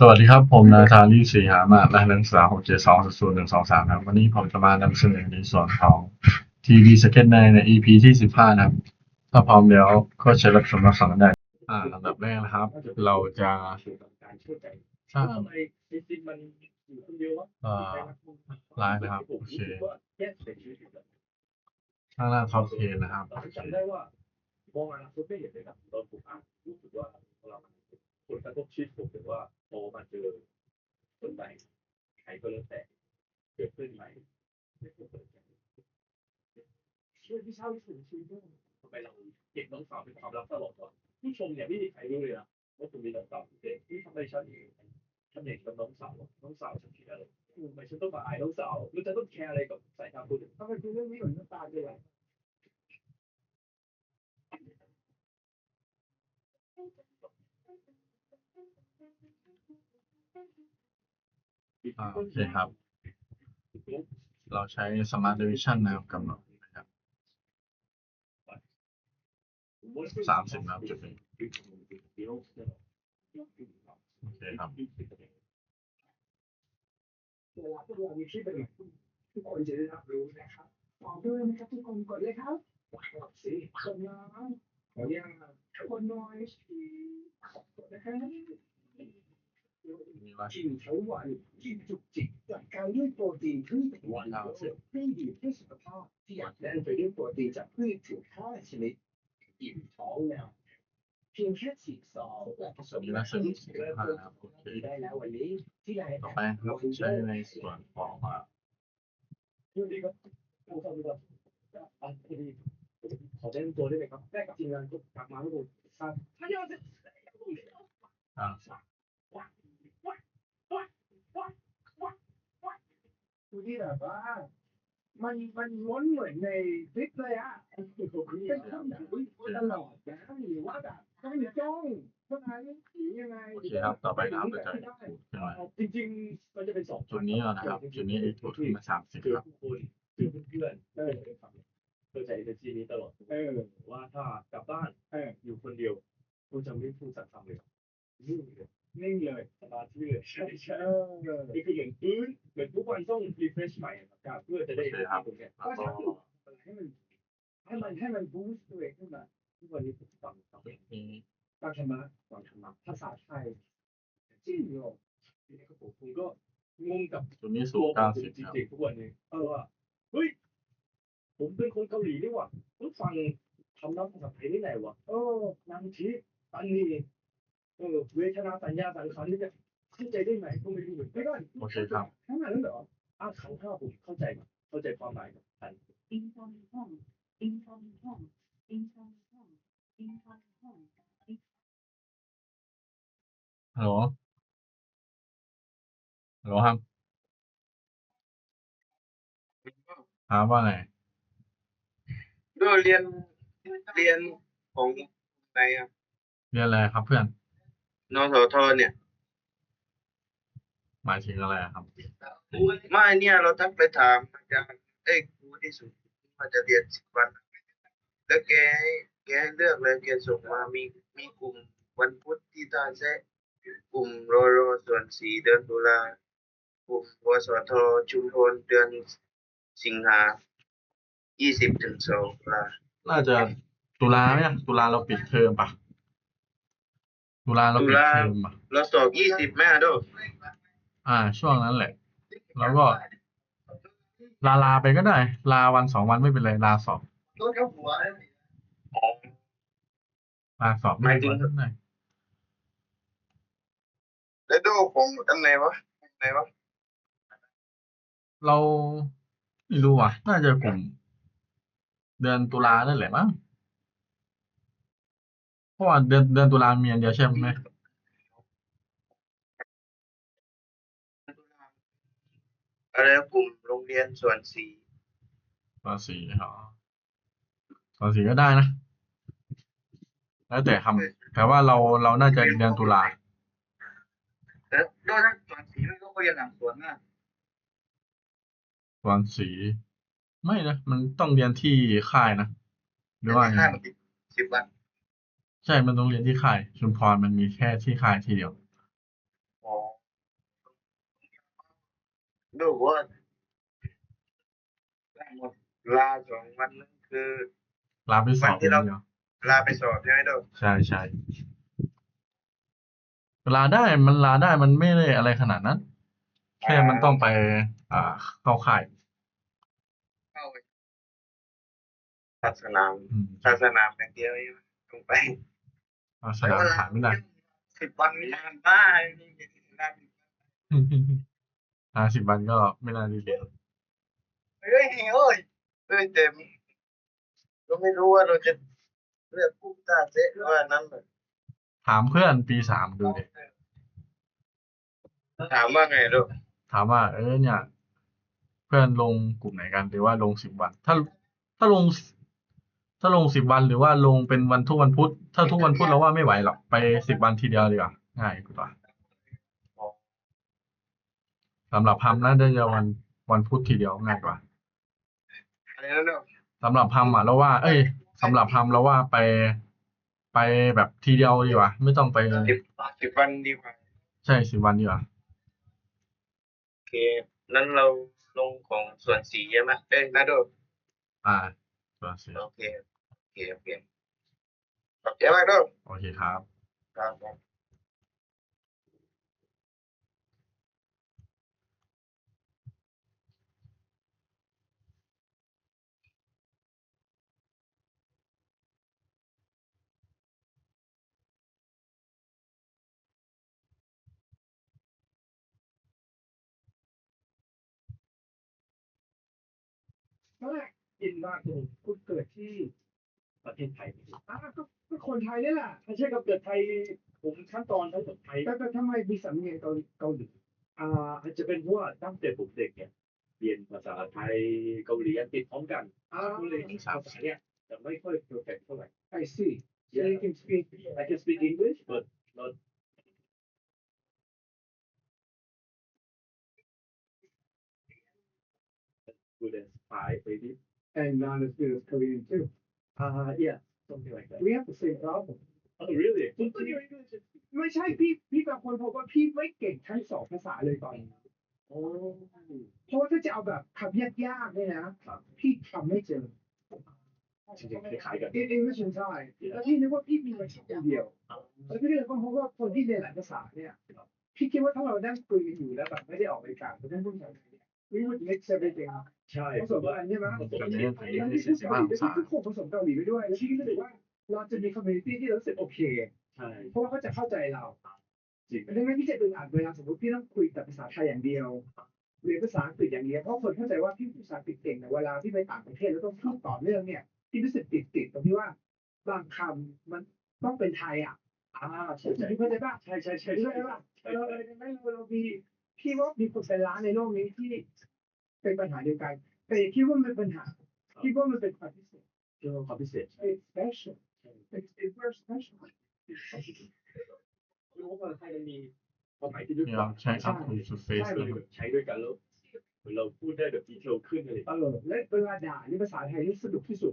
สวัสดีครับ ผมนายธารีศรีหามาและนักศึกษาหกเจ็ดสองศูนย์หนึ่งสองสามครับ วันนี้ผมจะมานำเสนอในส่วนของทีวีสเก็ตในใน EP ที่สิบห้านะครับ ถ้าพร้อมแล้วก็เชิญรับชมรับฟังได้อ่าลำดับแรกนะครับ เราจะสร้างเอ่อไลน์นะครับ โอเคข้างล่าท็อปเพนนะครับจำได้ว่ามองอนาคตไม่เห็นเลยนะตอนผมอ่านรู้สึกว่าเรา ผลกระทบชีวิตผมถือว่าโตมาเจอคนใหม่ใครก็แล้วแต่เกิดขึ้นใหม่ไม่เคยเปิดใจช่วยพี่เช่าที่สุดชีวิตด้วยทำไมเราเก็บน้องสาวเป็นความลับตลอดวะผู้ชมเนี่ยไม่มีใครรู้เลยนะว่าคุณมีน้องสาวเด็กที่ทำไมฉันฉันเห็นกับน้องสาวน้องสาวฉันคิดอะไรทำไมฉันต้องมาอายน้องสาวหรือฉันต้องแคร์อะไรกับสายตาคุณทำไมคุณเรื่องนี้เหมือนน้ำตาเล อ่าโอเคครับ เราใช้ Smart Division นะครับกำหนดนะครับสามสิบนะครับจุดนี้โอเคครับ เวลาพวกเรามีคลิปเป็นทุกคนจะได้รับรู้นะครับฝากด้วยนะครับทุกคนกดเลยครับกดสิกดน้ำขอยังกดน้อยสิกดนะครับ กินทั้งวันกินจุกจิกจัดการด้วยโปรตีนพืชวันละสิบเครื่องดื่มเพื่อสุขภาพที่อัดแน่นไปด้วยโปรตีนจากพืชถึงห้าชนิดอิ่มท้องแล้วเพียงแค่ฉีกซองและผสมมีว่าสิบสิบห้านะครับโอเคได้แล้ววันนี้ที่ไหนต่อไปครับใช้ในส่วนของอ่าสวัสดีครับผู้ฟังครับอะพอดีขอแนะนำตัวได้ไหมครับได้กับทีมงานก็กลับมาแล้วผมทราบอ่า ดู ที่แบบว่า มันมันล้นเหมือนในคลิปเลยอะเป็นคำแบบตลอดนะหรือว่าแบบต้องจ้องเท่านั้นหรือยังไงโอเคครับต่อไปนะครับเราจะขูดขึ้นมาจริงๆมันจะเป็นสองจุดนี้ก่อนนะครับจุดนี้ขูดขึ้นมาสามสิบคือครับผู้คนคือเพื่อนๆเออเพื่อใจเอเนจีนี้ตลอดเออว่าถ้ากลับบ้านเอออยู่คนเดียวคุณจะไม่พูดสักคำเลยนิ่งเลย นิ่งเลยสมาธิเลยใช่ใช่เออนี่คือเหมือนพื้นเหมือนทุกวันต้อง refresh ใหม่ครับเพื่อจะได้โอเคครับตรงเนี้ยแล้วก็ให้มันให้มันให้มันบูสต์ตัวเองขึ้นมาทุกวันนี้ผมฟังฟังจุดนี้ฟังธรรมะฟังธรรมะภาษาไทยจริงเหรอทีนี้ก็ผมผมก็งงกับจุดนี้สูตังวผเก้ามสิบจครับริงๆทุกวันนี้เออว่าเฮ้ยผมเป็นคนเกาหลีนี่หว่าผมฟังคำนับภาษาไทยนี่ไหนวะเออนางทีตันนี่ เออเวทนาสัญญาสังขารนี่จะเข้าใจได้ไหมก็ไม่รู้เหมือนกันโอเคครับขนาดนั้นเหรออ้าขันห้าผมเข้าใจเข้าใจความหมายทัน inform inform inform inform inform inform inform ฮัลโหลฮัลโหลครับครับว่าไงก็เรียนเรียนของไหนอะเรียนอะไรครับเพื่อน นสทเนี่ย หมายถึงอะไรอะครับ ไม่เนี่ยเราทักไปถามอาจารย์เอ้ยครูที่สุดว่าจะเรียนสิบวัน แล้วแกให้แกให้เลือกเลยแกส่งมามีมีกลุ่มวันพุธที่ท่าแซะกลุ่มโรโรส่วนสี่เดือนตุลากลุ่มวสทชุมพลเดือนสิงหายี่สิบถึงสองตุลาน่าจะตุลาไหมอะตุลาเราปิดเทอมปะ ตุลาเราปิดเทอมปะเราสอบยี่สิบแม่ด้วยอ่า ช่วงนั้นแหละ แล้วก็ ลาลาไปก็ได้ ลาวันสองวันไม่เป็นไร ลาสอบอ๋อ ลาสอบหมายถึงวันไหนแล้วดูของอันไหนวะอันไหนวะเราไม่รู้อะ น่าจะกลุ่ม เดือนตุลานั่นแหละมั้ง เพราะว่าเดือนเดือนตุลามีอันเดียวใช่ไหมอะไรกลุ่มโรงเรียนสวนสีตอนสี่อ๋อตอนสี่ก็ได้นะ แล้วแต่ทำแต่ว่าเราเราน่าจะเดือนตุลาแล้วด้วยถ้าสวนสีมันก็เรียนหลังสวนน่ะตอนสีไม่นะ มันต้องเรียนที่ค่ายนะหรือว่าไงห้าสิบสิบวัน ใช่มันต้องเรียนที่ค่ายชุมพรมันมีแค่ที่ค่ายที่เดียวออ๋อดูว่าลาสองวันนั้นคือ ลาไปสอบวันที่เราเดียวลาไปสอบใช่ไหมดูใช่ใช่ลาได้มันลาได้มันไม่ได้อะไรขนาดนั้น แค่มันต้องไป อ่าเข้าค่าย เข้าไปศาสนามอืมศาสนามอย่างเดียวใช่ไหมต้องไป เอาสนามขายไม่ได้สิบวันไม่นานมากนี่นานห้าสิบวันก็ไม่น่าดีเรียนเฮ้ยเอ้ยเฮ้ยเต็มก็ไม่รู้ว่าเราจะเลือกผู้ตาเจ๊หรือว่านั้นเลยถามเพื่อนปีสามดูดิถามว่าไงลูกถามว่า เออเนี่ย เพื่อนลงกลุ่มไหนกันหรือว่าลงสิบวัน ถ้าถ้าลง ถ้าลงสิบวันหรือว่าลงเป็นวันทุกวันพุธ ถ้าทุกวันพุธเราว่าไม่ไหวหรอก ไปสิบวันทีเดียวดีกว่า ง่ายกว่าสำหรับพัมน่าจะวันวันพุธทีเดียวง่ายกว่าอะไรนะลูกสำหรับพัมอะเราว่า เอ้ยสำหรับพัมเราว่าไปไปแบบทีเดียวดีกว่า ไม่ต้องไปสิบสิบวันดีกว่า ใช่สิบวันดีกว่าโอเคนั้นเราลงของส่วนสีใช่ไหมเอ้ยนะดูกอ่าตัวเสีย โอเคโอเคโอเคขอบใจมากดูกโอเคครับครับครับตอนแร กอินมากเลยคุณเกิดที่ประเทศไทยอ่าก็ก็คนไทยนี่แหละไม่ใช่กับเกิดไทย ผมขั้นตอนทั้งหมดไทยแต่แต่ทำไมมีสำเนียงเกาหลีเกาหลีอ่าอาจจะเป็นเพราะว่าตั้งแต่ผมเด็กเนี่ยเรียนภาษาไทยเกาหลีอังกฤษพร้อมกันอ่าก็เลยภาษาเนี่ยจะไม่ค่อยเพอร์เฟกเท่าไหร่ I see so you can speak I can speak English but not good as Thai maybe And not as good as Korean too. uh yeah something like that We have the same problem. oh really ไม่ใช่พี่พี่บางคนพบว่าพี่ไม่เก่งทั้งสองภาษาเลยตอนนี้โอ้เพราะว่าถ้าจะเอาแบบคำยากๆเนี่ยนะพี่ทำไม่เจอ จริงๆคล้ายๆกันเองไม่ใช่ใช่แล้วพี่นึกว่าพี่มีภาษาเดียวแล้วพี่เลยก็พบว่าคนที่เรียนหลายภาษาเนี่ยพี่คิดว่าถ้าเรานั่งคุยกันอยู่แล้วแบบไม่ได้ออกรายการไม่ได้พูดภาษาไทยเนี่ย we would mix everything ใช่ผสมกันใช่ไหมผสมอักันนนี้เองอันแล้วนี้ที่สี่พูดสิบเกาห้าหลีองศาก็คือควบผสมเกาหลีไปด้วยแล้วพี่ก็รู้สึกว่าเราจะมีคอมมูนิตี้ที่เรารู้สึกโอเคใช่เพราะว่าเขาจะเข้าใจเราจริงดังนั้นพี่จะอึดอัดเวลาสมมติพี่ต้องคุยแต่ภาษาไทยอย่างเดียวเรียนภาษาอังกฤษอย่างเดียวเพราะคนเข้าใจว่าพี่พูดภาษาอังกฤษเก่งแต่เวลาพี่ไปต่างประเทศแล้วต้องพูดต่อเนื่องเนี่ยพี่รู้สึกติดติดๆตรงที่ว่าบางคำมันต้องเป็นไทยอะอ่าใช่ใช่พี่เข้าใจป่ะใช่ใช่ใช่เข้าใช่ใจป่ะเราเออดังนั้นเรามีพี่ว่ามีคนเป็นล้านในโลกนี้ที่ เป็นปัญหาเดียวกัน แต่คิดว่ามันเป็นปัญหาคิดว่ามันเป็นความพิเศษเรื่องความพิเศษ it's special it's it's very special ไม่รู้ว่าภาษาไทยมันมีความหมายที่ลึกนี่กเราว่าใช้อัพทูสุดเฟสใช่เลมันยแบบใช้ด้วยกันแล้วเหมือนเราพูดได้แบบดีเทลขึ้นเลยเออและเวลาด่านี่ภาษาไทยนี่สนุกที่สุด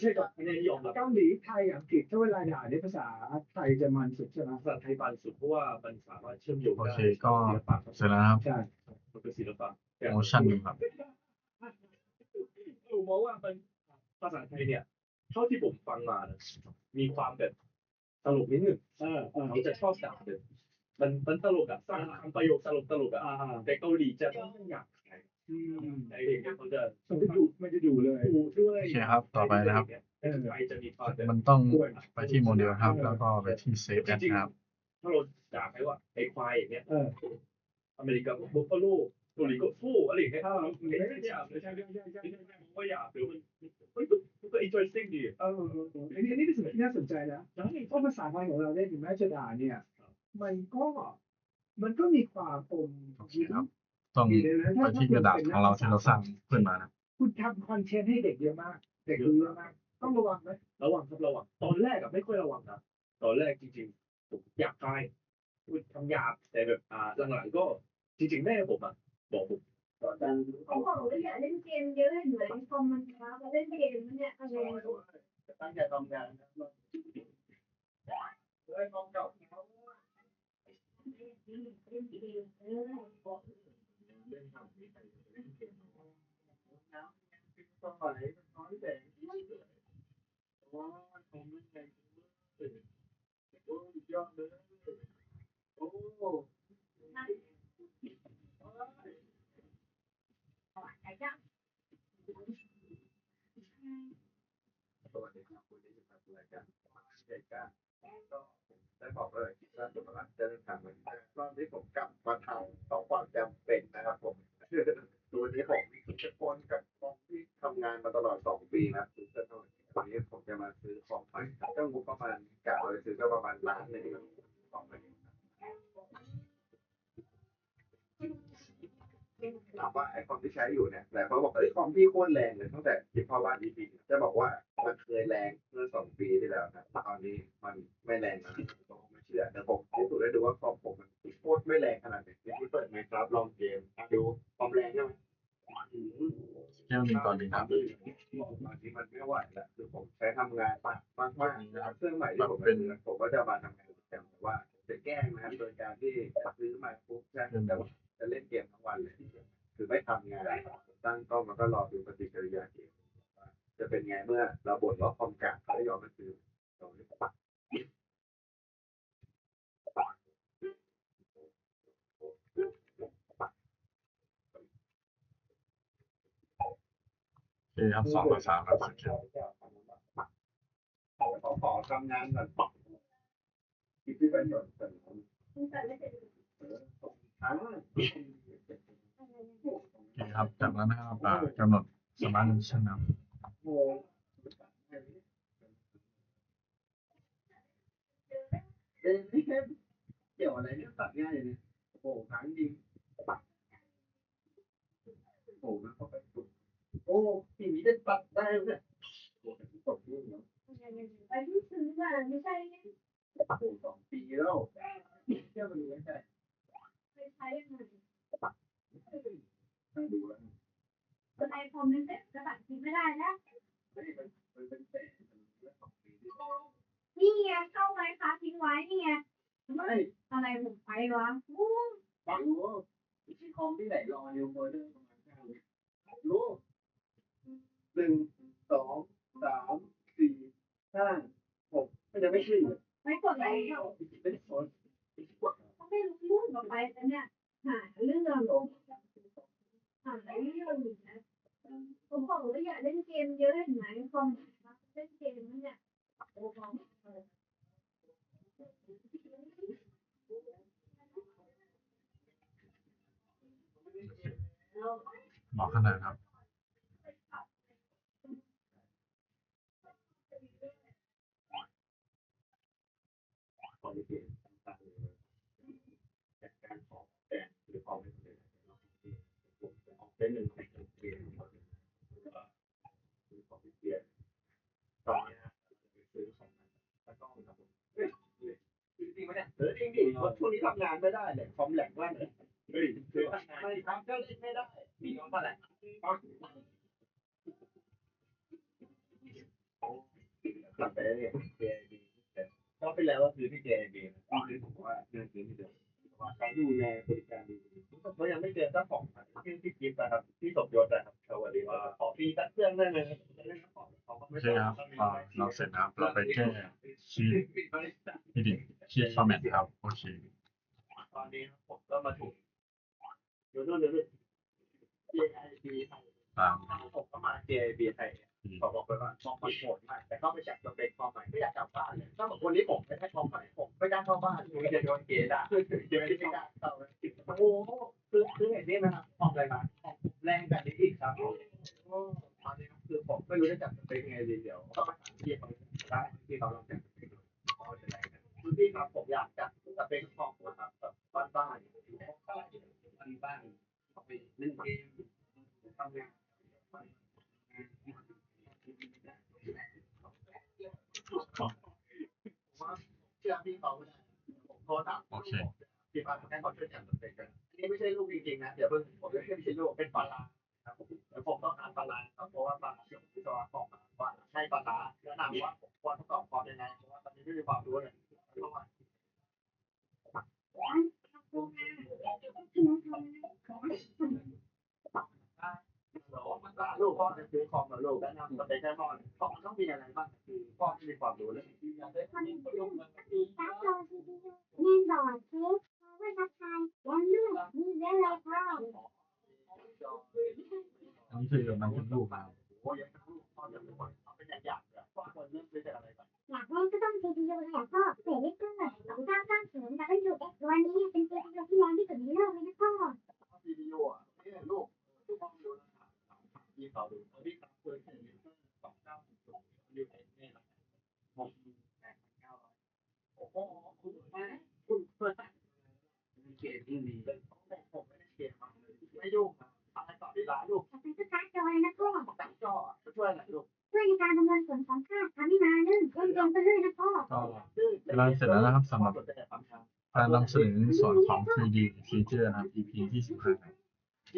ใช่กับอันนี้ยอมรับเกาหลีไทยอังกฤษถ้าเวลาด่าในภาษาไทยจะมันสุดใช่ไหมภาษาไทยบานสุดเพราะว่ามันสามารถเชื่อมโยงโอได้เคก็ศิลปะเสร็จแล้วนะครับใช่มันเป็นศิลปะ โปรโมชั่นหนึ่งครับ ผมมองว่ามันภาษาไทยเนี่ย เท่าที่ผมฟังมานะมีความแบบตลกนิดหนึ่งเออเออเขาจะชอบด่าเลยมันมันตลกอะสร้างคำประโยคตลกตลกอะอ่าแต่เกาหลีจะต้องอยากขายอืมไอ้เด็กเนี่ยเขาจะมันจะดูมันจะดูเลยดูด้วยโอเคครับ ต่อไปนะครับ เออไอจะมีความแบบมันต้องไปที่โมเดลครับ แล้วก็ไปที่เซฟแอดนะครับ ถ้าเราด่าไปว่าไอ้ควายอย่างเงี้ยเอออเมริกาบุฟฟาโล เกาหลีก็ฟู่อะไรอย่างเงี้ยไม่ได้หยาบเลยใช่ไหมใช่ใช่ใช่ผมว่าหยาบหรือมันเฮ้ยมันก็ interesting ดีเออเออเอออันนี้อันนี้เป็นสิ่งที่น่าสนใจนะเพราะภาษาไทยของเราเนี่ยถึงแม้จะด่าเนี่ย มันก็มันก็มีความอมโอเคครับต้องมีเลยนะไปที่กระดาษของเราที่เราสร้างขึ้นมานะคุณทำคอนเทนต์ให้เด็กเยอะมาก เด็กดูเยอะมาก ต้องระวังไหมระวังครับระวังตอนแรกอะไม่ค่อยระวังนะตอนแรกจริงๆผมอยากคายพูดคำหยาบแต่แบบอ่าหลังๆก็จริงๆแม่ผมอะ บอกผม เขาบอกว่าอย่าเล่นเกมเยอะเหมือนคอมมันค้ามาเล่นเกมเนี่ยอะไร ตั้งใจทำงานนะ สมัยน้อยแต่โอ้ยผมไม่ใจโอ้ยยอดเลยโอ้ สวัสดีครับคุณที่อยู่กับรายการเหตุการณ์ก็ได้บอกเลยว่าสุภาพจะเดินทางมาตอนที่ผมกลับมาทำต้องความจำเป็นนะครับผมตัวนี้ผมมีคุณจะปนกับของที่ทำงานมาตลอดสองปีนะคุณจะต้องวันนี้ผมจะมาซื้อของใหม่ก็งบประมาณกะเลยซื้อก็ประมาณล้านหนึ่งของใหม่ถามว่าไอ้คอมที่ใช้อยู่เนี่ยแต่เขาบอกเอ้ยคอมพี่โคตรแรงเลยตั้งแต่ที่พ่อบ้านที่ปีจะบอกว่ามันเคยแรงเมื่อสองปีที่แล้วนะตอนนี้มันไม่แรงนะผมไม่เชื่อแต่ผมพิสูจน์ได้ดูว่าคอมผมมันโคตรไม่แรงขนาดไหนที่เปิดไหมครับลองเกมอะดูความแรงใช่ไหมอืมแก้วหนึ่งต่อหนึ่งครับตอนนี้มันไม่ไหวแล้วคือผมใช้ทำงานมากมากมากนะครับเครื่องใหม่ที่ผมเป็นผมก็จะมาทำงานแต่ว่าจะแกล้งนะครับโดยการที่ซื้อมาปุ๊บใช่แต่ว่าจะเล่นเกมทั้งวันเลยคือไม่ทำงานตั้ง ก็รอดูปฏิกิริยาเกมจะเป็นไงเมื่อเราบ่นว่าคอมกากเขาไม่ยอมมาซื้อเราเลยปักโอเครับสองต่อสามครับสเกลขอขอทำงานก่อนปักคิดที่เป็นแบบเป็นทั้ง คครับจากนั้นนะครับอ่ากำหนดสมาร์ทมิชชั่นนะครับโมเอ็นนี่เกี่ยวอะไรเนี่ยตัดง่ายเลยโอ้ทั้งยิงปักโอ้มันเข้าไปสุดโอ้ทีนี้ได้ตัดได้เนี่ยโอ้ตกลูกเนาะไปที่ซื้อมาไม่ใช่โอ้สองปีแล้วเที่ยวมันดูไม่ใช่ไปใช้ยังไง ตั้งดูแล้วก็ไอคอมมันเสร็จจะตัดทิ้งไม่ได้แล้วไม่มันมันเป็นแสนมันเรื่องสองปีที่นี่ไงเข้าไว้ค่ะทิ้งไว้นี่ไงไม่อะไรผมไปวะอู้ฟังรู้ที่คอมที่ไหนรออยู่โมเดอร์ประมาณเก้ารู้หนึ่งสองสามสี่ห้าหกมันจะไม่ขึ้นเลยไม่กดอะไรเขา เป็นคน เขาไม่รู้เรื่องต่อไปแต่เนี่ยหาเรื่องลงหาเรื่องนะผมบอกว่าอยากเล่นเกมเยอะเห็นไหมคอมเล่นเกมเนี่ยโอ้คอม บอกขนาดครับ คอมพิวเตอร์ต่างๆแต่การขอแต่หรือขอไม่เป็นผมจะออก เป็นหนึ่งของเกมคือคอมพิวเตอร์ตอนนี้ไปซื้อของแล้วก็ครับผมจริงไหมเนี่ยเออจริงดิช่วงนี้ทำงานไม่ได้เลยคอมแหลกมากเลยไม่ทำก็เล่นไม่ได้มีน้องมาแหละกลับไปเนี่ย JIB ก็ไปแล้วก็คือที่ JIB นะก็คือผมว่าเรื่องนี้ที่เดิม เขาดูแลบริการดีเขายังไม่เจอเจ้าของที่ที่กิฟต์นะครับที่สมยศนะครับสวัสดีว่าขอฟรีสักเครื่องได้ไหมจะเล่นของเขาก็โอไม่เครับเราเสร็จนะครับ เราไปแก้ชีทที่ดิชีทฟอร์แมตครับโอเคตอนนี้ผมก็มาถูกเดี๋ยวนู่นเดี๋ยวนู่น JIB ไทยตามผมก็มา JIB ไทยขอบอกเลยว่าของมันโหดมากแต่เข้าไปจับสเปคความใหม่ไม่อยากกลับบ้านเลยถ้าบอกวันนี้ผมไม่ใช่ความใหม่ บ้านผมจะโดนเกด่าเดี๋ยวไม่ได้กล้าเข้าโอ้โหคือคือเห็นนี่ไหมครับออกอะไรมาออกแรงแบบนี้อีกครับโอ้ตอนนี้คือผมไม่รู้จะจับสเปคไงดีเดี๋ยวต้องมาถามพี่เขาได้ที่เขาลองจับสเปคดูเขาจะแรงคือพี่ครับผมอยากจับสเปคของนะครับแบบบ้านๆบ้านๆเอาไปเล่นเกมทำงานว่าเชื่อพี่เขาผมโทรถาม โอเคพี่ป้าแค่เขาช่วยจัดสเปคกันอันี่ไม่ใช่ลูกจริงๆนะเดี๋ยวเพิ่งผมไม่ใช่ไม่ช่ลูกเป็นปลาครับแล้วผมต้องหาปลาครับเพราะว่าปลาเชื่อมที่ตัวของว่าใช่ปลาแนะนำว่าผมควรทดสอบความยังไงเพราะว่าตอนนี้ไม่มีความรู้เลยเพราะว่ามันสาลูกพ่อจะซื้อคอมกับลูกแนะนำสเปคให้พ่อพ่อต้องมีอะไรบ้างคือพ่อที่มีความรู้เรื่องที่ยังได้องมันคือการ์ดจอ CPU แน่นบอร์ดเทป power supply และเลือดมีได้เลยค่ะอันนี้คือมันเป็นรูปมาอยยังลูกพ่อจะเป็นคนเอาเป็นอย่างๆเลยพ่อควรเลือกซื้อจากอะไรก่อนอยากได้ก็ต้อง CPU เลยอะพ่อเสเลเกอร์สองเก้าเก้าศูนย์แต่ก็อยู่เอ็กตัวนี้เป็น CPU ที่แรงที่สุดในโลกเลยนะพ่อซีดีโออะนี่ลูกลูกพ่อรู้นะครับที่เขาดูที่เขาเคยเห็นสองเก้าศูนย์อยู่ในนี่หละหกแปดเก้าร้อยโอ้โหคุณแม่คุณเพื่อน เกมที่ดีผมไม่ได้เกมมาไม่ยุ่งอะไรต่อเวลาลูกแต่เป็นก็การ์ดจอเลยนะพ่อตั้งจอจะช่วยอะไรลูกช่วยในการประเมินผลของค่าทำให้มาลื่นเล่นเกมไปเรื่อยนะพ่อก็เวลาเสร็จแล้วนะครับสำหรับการนำเสนอในส่วนของ 3D feature นะครับ EP ที่15ครับ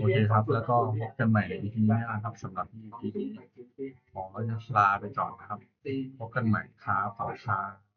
โอเคครับ แล้วก็พบกันใหม่ใน EP หน้าครับสำหรับ EP นี้ขอลาไปก่อนนะครับ พบกันใหม่ครับขอบคุณครับ